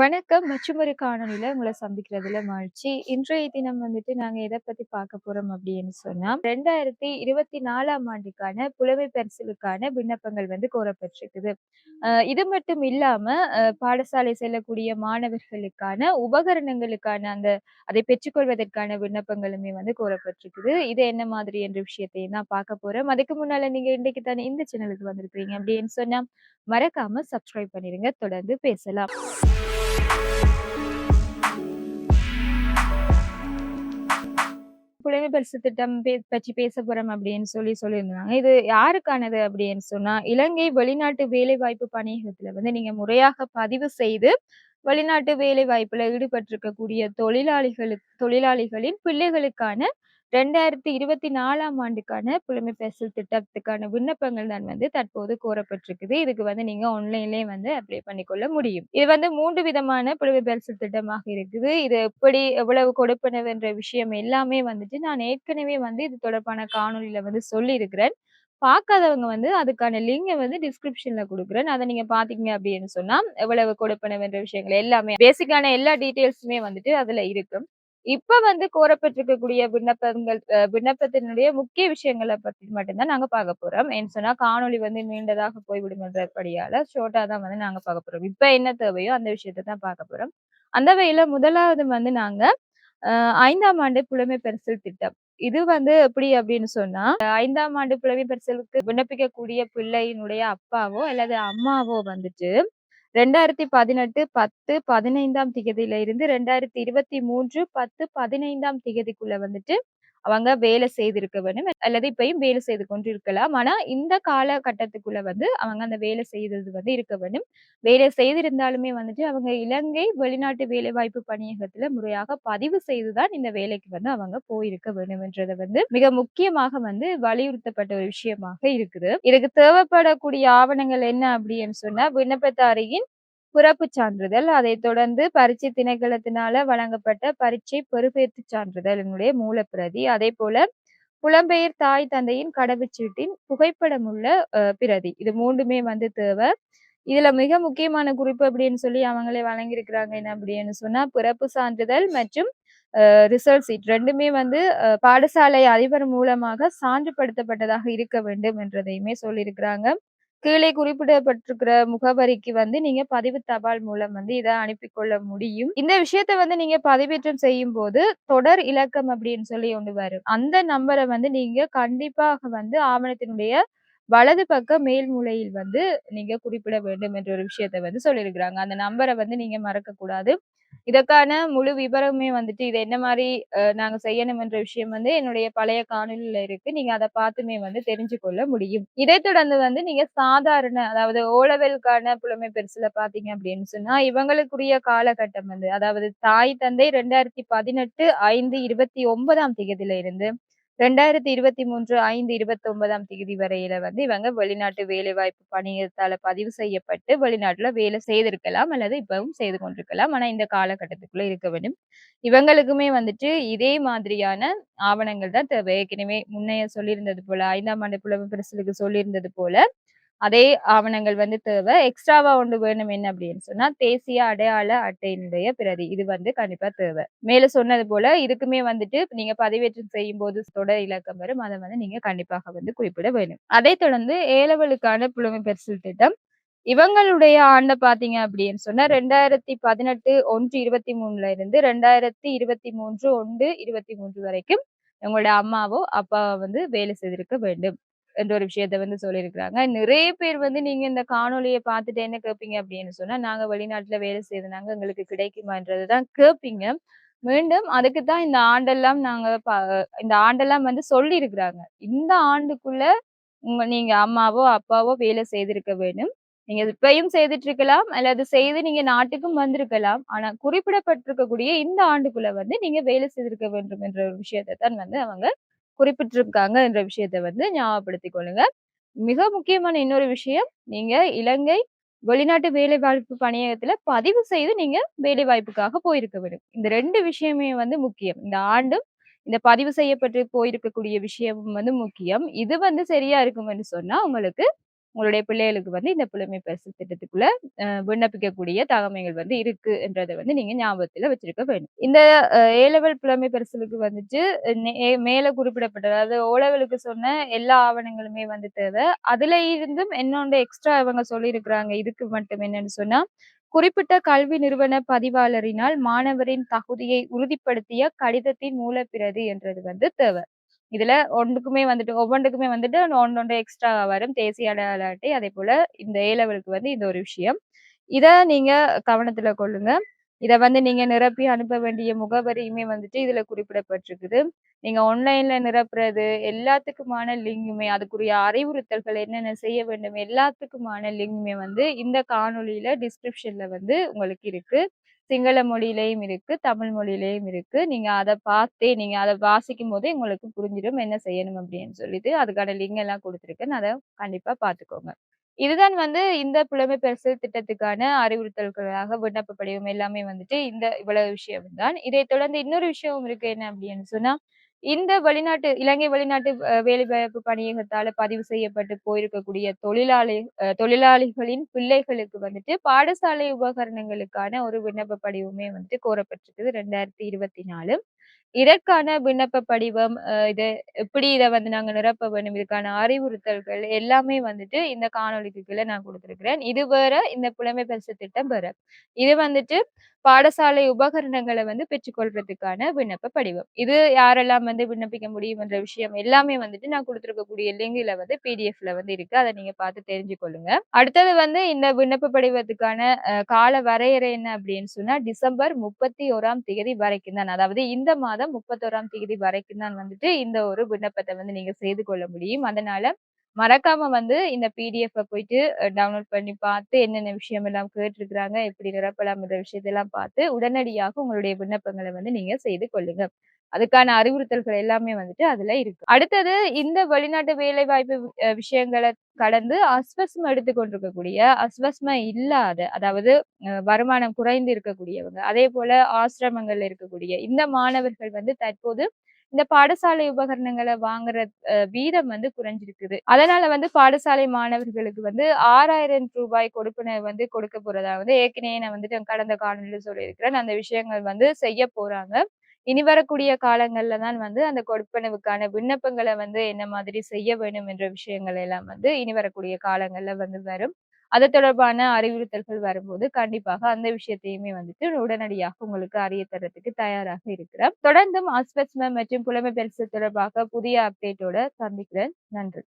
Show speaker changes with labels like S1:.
S1: வணக்கம். மற்றுமொரு காணொலியில உங்களை சந்திக்கிறதுல மகிழ்ச்சி. இன்றைய தினம் வந்துட்டு நாங்க எதை பத்தி பார்க்க போறோம் அப்படின்னு சொன்னா, 2024ஆம் ஆண்டுக்கான புலமை பரிசலுக்கான விண்ணப்பங்கள் வந்து கோரப்பட்டிருக்குது. இது மட்டும் இல்லாம, பாடசாலை செல்லக்கூடிய மாணவர்களுக்கான உபகரணங்களுக்கான அந்த அதை பெற்றுக்கொள்வதற்கான விண்ணப்பங்களுமே வந்து கோரப்பட்டிருக்குது. இது என்ன மாதிரி என்ற விஷயத்தையும் தான் பார்க்க போறோம். அதுக்கு முன்னால நீங்க இன்றைக்கு தானே இந்த சேனலுக்கு வந்திருக்கிறீங்க அப்படின்னு சொன்னா, மறக்காம சப்ஸ்கிரைப் பண்ணிருங்க. தொடர்ந்து பேசலாம். புலமை பரிசு திட்டம் பே பற்றி பேச போறோம் அப்படின்னு சொல்லி சொல்லியிருந்தாங்க. இது யாருக்கானது அப்படின்னு சொன்னா, இலங்கை வெளிநாட்டு வேலைவாய்ப்பு பணியகத்துல வந்து நீங்க முறையாக பதிவு செய்து, வெளிநாட்டு வேலைவாய்ப்புல ஈடுபட்டிருக்கக்கூடிய தொழிலாளிகளுக்கு தொழிலாளிகளின் பிள்ளைகளுக்கான 2024ஆம் ஆண்டுக்கான புலமை பேசல் திட்டத்துக்கான விண்ணப்பங்கள் தான் வந்து தற்போது கோரப்பட்டிருக்குது. இதுக்கு வந்து நீங்க ஆன்லைன்லயே வந்து அப்ளை பண்ணிக்கொள்ள முடியும். இது வந்து மூன்று விதமான புலமை பேசல் திட்டமாக இருக்குது. இது எப்படி, எவ்வளவு கொடுப்பனவுன்ற விஷயம் எல்லாமே வந்துட்டு நான் ஏற்கனவே வந்து இது தொடர்பான காணொலியில வந்து சொல்லியிருக்கிறேன். பார்க்காதவங்க வந்து அதுக்கான லிங்கை வந்து டிஸ்கிரிப்ஷன்ல கொடுக்குறேன் அதை நீங்க பார்த்தீங்க அப்படின்னு சொன்னா, எவ்வளவு கொடுப்பனவுன்ற விஷயங்கள் எல்லாமே பேசிக்கான எல்லா டீட்டெயில்ஸுமே வந்துட்டு அதுல இருக்கும். இப்ப வந்து கோரப்பட்டிருக்கக்கூடிய விண்ணப்பங்கள் விண்ணப்பத்தினுடைய முக்கிய விஷயங்களை பத்தி மட்டும்தான் நாங்க பார்க்க போறோம். ஏன்னு சொன்னா காணொளி வந்து நீண்டதாக போய்விடும்ன்றபடியால ஷோர்ட்டா தான் வந்து நாங்க பார்க்க போறோம். இப்ப என்ன தேவையோ அந்த விஷயத்த தான் பார்க்க போறோம். அந்த வகையில முதலாவது வந்து நாங்க ஐந்தாம் ஆண்டு புலமை பரிசல் திட்டம். இது வந்து எப்படி அப்படின்னு சொன்னா, ஐந்தாம் ஆண்டு புலமை பரிசலுக்கு விண்ணப்பிக்கக்கூடிய பிள்ளையினுடைய அப்பாவோ அல்லது அம்மாவோ வந்துட்டு ரெண்டாயிரத்தி பதினெட்டு பத்து பதினைந்தாம் திகதியில இருந்து ரெண்டாயிரத்தி இருபத்தி மூன்று பத்து பதினைந்தாம் திகதிக்குள்ள வந்துட்டு அவங்க வேலை செய்திருக்க வேண்டும். அல்லது இப்பயும் வேலை செய்து கொண்டிருக்கலாம். ஆனா இந்த காலகட்டத்துக்குள்ள வந்து அவங்க அந்த வேலை செய்தது வந்து இருக்க வேண்டும். வேலை செய்திருந்தாலுமே வந்துட்டு அவங்க இலங்கை வெளிநாட்டு வேலைவாய்ப்பு பணியகத்துல முறையாக பதிவு செய்து தான் இந்த வேலைக்கு வந்து அவங்க போயிருக்க வேண்டும்ன்றத வந்து மிக முக்கியமாக வந்து வலியுறுத்தப்பட்ட ஒரு விஷயமாக இருக்குது. இதுக்கு தேவைப்படக்கூடிய ஆவணங்கள் என்ன அப்படின்னு சொன்னா, விண்ணப்பத்தாரியின் பிறப்புச் சான்றிதழ், அதைத் தொடர்ந்து பரீட்சை திணைக்களத்தினால வழங்கப்பட்ட பரீட்சை பெறுபேற்றுச் சான்றிதழினுடைய மூலப்பிரதி, அதேபோல புலம்பெயர் தாய் தந்தையின் கடவுச்சீட்டின் புகைப்படம் உள்ள பிரதி. இது மூன்றுமே வந்து தேவை. இதுல மிக முக்கியமான குறிப்பு அப்படின்னு சொல்லி அவங்களே வழங்கியிருக்கிறாங்க என்ன அப்படின்னு சொன்னா, பிறப்பு சான்றிதழ் மற்றும் ரிசல்ட் சீட் ரெண்டுமே வந்து பாடசாலை அதிபர் மூலமாக சான்றுபடுத்தப்பட்டதாக இருக்க வேண்டும் என்றதையுமே சொல்லியிருக்கிறாங்க. கீழே குறிப்பிடப்பட்டிருக்கிற முகவரிக்கு வந்து நீங்க பதிவு தபால் மூலம் வந்து இதை அனுப்பி கொள்ள முடியும். இந்த விஷயத்த வந்து நீங்க பதிவேற்றம் செய்யும் போது தொடர் இலக்கம் அப்படின்னு சொல்லி ஒன்று வரும். அந்த நம்பரை வந்து நீங்க கண்டிப்பாக வந்து ஆவணத்தினுடைய வலது பக்க மேல் மூலையில் வந்து நீங்க குறிப்பிட வேண்டும் என்ற ஒரு விஷயத்த வந்து சொல்லியிருக்கிறாங்க. அந்த நம்பரை வந்து நீங்க மறக்கக்கூடாது. இதற்கான முழு விவரமே வந்துட்டு இது என்ன மாதிரி நாங்க செய்யணும் என்ற விஷயம் வந்து என்னுடைய பழைய காணொலியில இருக்கு. நீங்க அதை பார்த்துமே வந்து தெரிஞ்சு கொள்ள முடியும். இதை தொடர்ந்து வந்து நீங்க சாதாரண அதாவது ஓலவெலுக்கான புலமை பெருசுல பார்த்தீங்க அப்படின்னு சொன்னா, இவங்களுக்குரிய காலகட்டம் வந்து அதாவது தாய் தந்தை ரெண்டாயிரத்தி பதினெட்டு ஐந்து இருபத்தி ஒன்பதாம் தேதியில இருந்து ரெண்டாயிரத்தி இருபத்தி மூன்று ஐந்து இருபத்தி ஒன்பதாம் தேதி வரையில வந்து இவங்க வெளிநாட்டு வேலைவாய்ப்பு பணியத்தால பதிவு செய்யப்பட்டு வெளிநாட்டுல வேலை செய்திருக்கலாம் அல்லது இப்பவும் செய்து கொண்டிருக்கலாம். ஆனா இந்த காலகட்டத்துக்குள்ள இருக்க வேண்டும். இவங்களுக்குமே வந்துட்டு இதே மாதிரியான ஆவணங்கள் தான் தேவை. ஏற்கனவே முன்னைய சொல்லியிருந்தது போல ஐந்தாம் ஆண்டு புலமை பரிசலுக்கு சொல்லியிருந்தது போல, அதே ஆவணங்கள் வந்து தேவை. எக்ஸ்ட்ராவா ஒன்று வேணும் என்ன அப்படின்னு சொன்னா, தேசிய அடையாள அட்டையினுடைய பிரதி. இது வந்து கண்டிப்பா தேவை. மேல சொன்னது போல இதுக்குமே வந்துட்டு நீங்க பதிவேற்றம் செய்யும்போது தொடர் இலக்கம் வரும். அதை வந்து நீங்க கண்டிப்பாக வந்து குறிப்பிட வேண்டும். அதைத் தொடர்ந்து ஏலவலுக்கான புலமை பரிசில் திட்டம். இவங்களுடைய ஆண்ட பாத்தீங்க அப்படின்னு சொன்னா, 2018 1 23ல இருந்து 2023 1 23 வரைக்கும் உங்களோட அம்மாவோ, அப்பாவோ வந்து வேலை செய்திருக்க வேண்டும். என்ற ஒரு விஷயத்த வந்து சொல்லியிருக்கிறாங்க. நிறைய பேர் வந்து நீங்க இந்த காணொலியை பார்த்துட்டு என்ன கேட்பீங்க அப்படின்னு சொன்னா, நாங்க வெளிநாட்டுல வேலை செய்யறதுனாங்க எங்களுக்கு கிடைக்குமான்றதுதான் கேட்பீங்க. மீண்டும் அதுக்கு தான் இந்த ஆண்டெல்லாம் நாங்க இந்த ஆண்டெல்லாம் வந்து சொல்லியிருக்கிறாங்க. இந்த ஆண்டுக்குள்ள உங்க நீங்க அம்மாவோ, அப்பாவோ வேலை செய்திருக்க வேண்டும். நீங்க இப்பயும் செய்துட்டு இருக்கலாம். அல்லது செய்து நீங்க நாட்டுக்கும் வந்திருக்கலாம். ஆனா குறிப்பிடப்பட்டிருக்கக்கூடிய இந்த ஆண்டுக்குள்ள வந்து நீங்க வேலை செய்திருக்க வேண்டும் என்ற ஒரு விஷயத்தை தான் வந்து அவங்க குறிப்பிட்டிருக்காங்க என்ற விஷயத்தை வந்து ஞாபகப்படுத்திக் கொள்ளுங்க. மிக முக்கியமான இன்னொரு விஷயம், நீங்க இலங்கை வெளிநாட்டு வேலைவாய்ப்பு பணியகத்துல பதிவு செய்து நீங்க வேலைவாய்ப்புக்காக போயிருக்க வேண்டும். இந்த ரெண்டு விஷயமே வந்து முக்கியம். இந்த ஆண்டும், இந்த பதிவு செய்யப்பட்டு போயிருக்கக்கூடிய விஷயம் வந்து முக்கியம். இது வந்து சரியா இருக்கும்னு சொன்னா, உங்களுக்கு உங்களுடைய பிள்ளைகளுக்கு வந்து இந்த புலமை பரிசு திட்டத்துக்குள்ள விண்ணப்பிக்கக்கூடிய தகமைகள் வந்து இருக்கு என்றதை வந்து நீங்க ஞாபகத்துல வச்சிருக்க வேண்டும். இந்த ஏலவல் ஏ லெவல் புலமை பரிசிலுக்கு வந்துட்டு மேல குறிப்பிடப்பட்ட அதாவது ஓ லெவலுக்கு சொன்ன எல்லா ஆவணங்களுமே வந்து தேவை. அதுல இருந்தும் என்னொன்று எக்ஸ்ட்ரா இவங்க சொல்லியிருக்கிறாங்க. இதுக்கு மட்டும் என்னன்னு சொன்னா, குறிப்பிட்ட கல்வி நிறுவன பதிவாளரினால் மாணவரின் தகுதியை உறுதிப்படுத்திய கடிதத்தின் மூலப்பிரதி என்றது வந்து தேவை. இதுல ஒன்றுக்குமே வந்துட்டு ஒவ்வொன்றுக்குமே வந்துட்டு ஒன்னொன்று எக்ஸ்ட்ரா வரும். தேசிய அடையாள அதே போல இந்த ஏ லெவலுக்கு வந்து இந்த ஒரு விஷயம். இத நீங்க கவனத்துல கொள்ளுங்க. இத வந்து நீங்க நிரப்பி அனுப்ப வேண்டிய முகவரியுமே வந்துட்டு இதுல குறிப்பிடப்பட்டிருக்குது. நீங்க ஆன்லைன்ல நிரப்புறது எல்லாத்துக்குமான லிங்குமே அதுக்குரிய அறிவுறுத்தல்கள் என்னென்ன செய்ய வேண்டும் எல்லாத்துக்குமான லிங்குமே வந்து இந்த காணொலியில டிஸ்கிரிப்ஷன்ல வந்து உங்களுக்கு இருக்கு. சிங்கள மொழியிலையும் இருக்கு, தமிழ் மொழியிலையும் இருக்கு. நீங்க அதை பார்த்தே நீங்க அத வாசிக்கும்போதே உங்களுக்கு புரிஞ்சிடும் என்ன செய்யணும் அப்படின்னு சொல்லிட்டு. அதுக்கான லிங்க் எல்லாம் கொடுத்துருக்கேன் அதை கண்டிப்பா பார்த்துக்கோங்க. இதுதான் வந்து இந்த புலமை பரிசில் திட்டத்துக்கான அறிவுறுத்தல்களாக விண்ணப்ப படிவம் எல்லாமே வந்துட்டு இந்த இவ்வளவு விஷயம் தான். இதைத் தொடர்ந்து இன்னொரு விஷயம் இருக்கு என்ன அப்படின்னு சொன்னா, இந்த வெளிநாட்டு இலங்கை வெளிநாட்டு வேலைவாய்ப்பு பணியகத்தால பதிவு செய்யப்பட்டு போயிருக்கக்கூடிய தொழிலாளி தொழிலாளிகளின் பிள்ளைகளுக்கு வந்துட்டு பாடசாலை உபகரணங்களுக்கான ஒரு விண்ணப்ப படிவமே வந்துட்டு கோரப்பட்டிருக்குது 2024. இதற்கான விண்ணப்ப படிவம் இது எப்படி இதை வந்து நாங்க நிரப்ப வேண்டும், இதுக்கான அறிவுறுத்தல்கள் எல்லாமே வந்துட்டு இந்த காணொலிக்கு கீழே நான் கொடுத்துருக்கிறேன் இது வேற, இந்த புலமை பரிசு திட்டம் வேற. இது வந்துட்டு பாடசாலை உபகரணங்களை வந்து பெற்றுக்கொள்றதுக்கான விண்ணப்ப படிவம். இது யாரெல்லாம் வந்து விண்ணப்பிக்க முடியும் என்ற விஷயம் எல்லாமே வந்துட்டு நான் குடுத்திருக்கக்கூடிய லிங்க்ல வந்து பிடிஎஃப்ல வந்து இருக்கு. அதை நீங்க பார்த்து தெரிஞ்சுக்கொள்ளுங்க. அடுத்தது வந்து இந்த விண்ணப்ப படிவத்துக்கான கால வரையறை என்ன அப்படின்னு சொன்னா, டிசம்பர் 31ஆம் தேதி வரைக்கும் தான். அதாவது இந்த மாதம் 31ஆம் தேதி வரைக்கும் தான் வந்துட்டு இந்த ஒரு விண்ணப்பத்தை வந்து நீங்க செய்து கொள்ள முடியும். அதனால மறக்காம வந்து இந்த பிடிஎஃப்ப போயிட்டு டவுன்லோட் பண்ணி பார்த்து என்னென்ன விஷயம் எல்லாம் கேட்டிருக்கிறாங்க, எப்படி நிரப்பலாம் இந்த விஷயத்தெல்லாம் பார்த்து உடனடியாக உங்களுடைய விண்ணப்பங்களை வந்து நீங்க செய்து கொள்ளுங்க. அதுக்கான அறிவுறுத்தல்கள் எல்லாமே வந்துட்டு அதுல இருக்கு. அடுத்தது இந்த வெளிநாட்டு வேலைவாய்ப்பு வாய்ப்பு விஷயங்கள கடந்து அஸ்வஸ்ம எடுத்துக்கொண்டிருக்கக்கூடிய அஸ்வஸ்ம இல்லாத அதாவது வருமானம் குறைந்து இருக்கக்கூடியவங்க, அதே போல ஆசிரமங்கள்ல இருக்கக்கூடிய இந்த மாணவர்கள் வந்து தற்போது இந்த பாடசாலை உபகரணங்களை வாங்குற வீதம் வந்து குறைஞ்சிருக்குது. அதனால வந்து பாடசாலை மாணவர்களுக்கு வந்து ரூ. 6000 கொடுப்பன வந்து கொடுக்க போறதா வந்து ஏற்கனவே நான் வந்துட்டு கடந்த காணொளியில சொல்லியிருக்கிறேன். அந்த விஷயங்கள் வந்து செய்ய போறாங்க. இனி வரக்கூடிய காலங்கள்ல தான் வந்து அந்த கொடுப்பனவுக்கான விண்ணப்பங்களை வந்து என்ன மாதிரி செய்ய வேண்டும் என்ற விஷயங்கள் எல்லாம் வந்து இனி வரக்கூடிய காலங்கள்ல வந்து வரும். அது தொடர்பான அறிவுறுத்தல்கள் வரும்போது கண்டிப்பாக அந்த விஷயத்தையுமே வந்துட்டு உடனடியாக உங்களுக்கு அறிய தர்றதுக்கு தயாராக இருக்கிறேன். தொடர்ந்தும் ஆஸ்வஸ்ம மற்றும் புலமை பெருசு தொடர்பாக புதிய அப்டேட்டோட சந்திக்கிறேன். நன்றி.